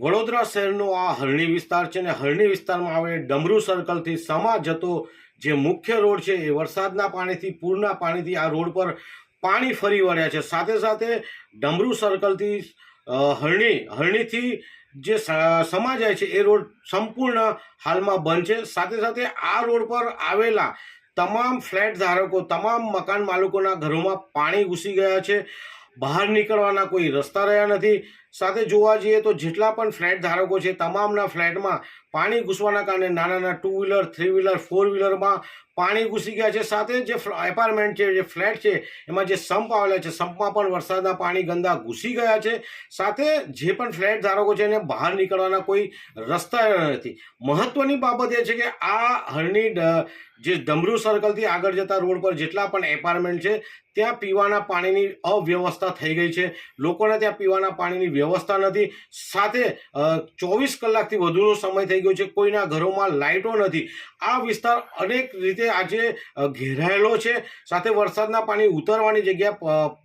વડોદરા શહેરનો આ હરણી વિસ્તાર છે ને હરણી વિસ્તારમાં આવે ડમરૂ સર્કલથી સમા જતો જે મુખ્ય રોડ છે એ વરસાદના પાણીથી, પૂરના પાણીથી આ રોડ પર પાણી ફરી વળ્યા છે. સાથે સાથે ડમરૂ સર્કલથી હરણી, હરણીથી જે સમા જાય છે એ રોડ સંપૂર્ણ હાલમાં બંધ છે. સાથે સાથે આ રોડ પર આવેલા તમામ ફ્લેટ ધારકો, તમામ મકાન માલિકોના ઘરોમાં પાણી ઘૂસી ગયા છે. બહાર નીકળવાના કોઈ રસ્તા રહ્યા નથી. સાથે જોવા જઈએ તો જેટલા પણ ફ્લેટ ધારકો છે, તમામના ફ્લેટમાં પાણી ઘૂસવાના કારણે નાના નાના two wheeler, three wheeler, four વ્હીલરમાં પાણી ઘૂસી ગયા છે. સાથે જે એપાર્ટમેન્ટ છે, જે ફ્લેટ છે, એમાં જે સંપ આવેલા છે, સંપમાં પણ વરસાદના પાણી ગંદા ઘૂસી ગયા છે. સાથે જે પણ ફ્લેટ ધારકો છે, એને બહાર નીકળવાના કોઈ રસ્તા નથી. મહત્વની બાબત એ છે કે આ હરણી જે ડમરૂ સર્કલથી આગળ જતા રોડ પર જેટલા પણ એપાર્ટમેન્ટ છે, ત્યાં પીવાના પાણીની અવ્યવસ્થા થઈ ગઈ છે. લોકોને ત્યાં પીવાના પાણીની વ્યવસ્થા નથી. સાથે ચોવીસ કલાકથી વધુનો સમય થઈ ગયો છે. કોઈના ઘરોમાં લાઇટો નથી. આ વિસ્તાર અનેક રીતે આજે ઘેરાયેલો છે. સાથે વરસાદના પાણી ઉતરવાની જગ્યા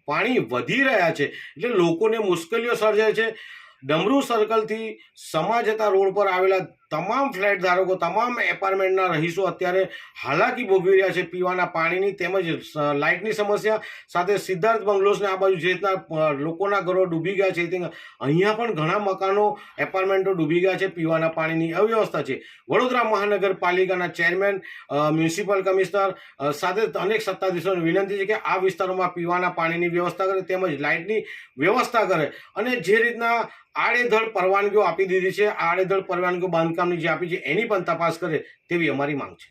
પાણી વધી રહ્યા છે. એટલે લોકોને મુશ્કેલીઓ સર્જાય છે. ડમરૂ સર્કલથી સમા જતા રોડ પર આવેલા તમામ ફ્લેટ ધારકો, તમામ એપાર્ટમેન્ટના રહીશો અત્યારે હાલાકી ભોગવી રહ્યા છે પીવાના પાણીની તેમજ લાઇટની સમસ્યા. સાથે સિદ્ધાર્થ બંગલોસને આ બાજુ જે રીતના લોકોના ઘરો ડૂબી ગયા છે અહીંયા પણ ઘણા મકાનો, એપાર્ટમેન્ટો ડૂબી ગયા છે પીવાના પાણીની અવ્યવસ્થા છે. વડોદરા મહાનગરપાલિકાના ચેરમેન મ્યુનિસિપલ કમિશનર સાથે અનેક સત્તાધીશોને વિનંતી છે કે આ વિસ્તારોમાં પીવાના પાણીની વ્યવસ્થા કરે, તેમજ લાઇટની વ્યવસ્થા કરે. અને જે રીતના આડેધડ પરવાનગીઓ આપી દીધી છે. આડેધડ પરવાનગીઓ બાંધકામની જે આપી છે, એની પણ તપાસ કરે તેવી અમારી માંગ છે.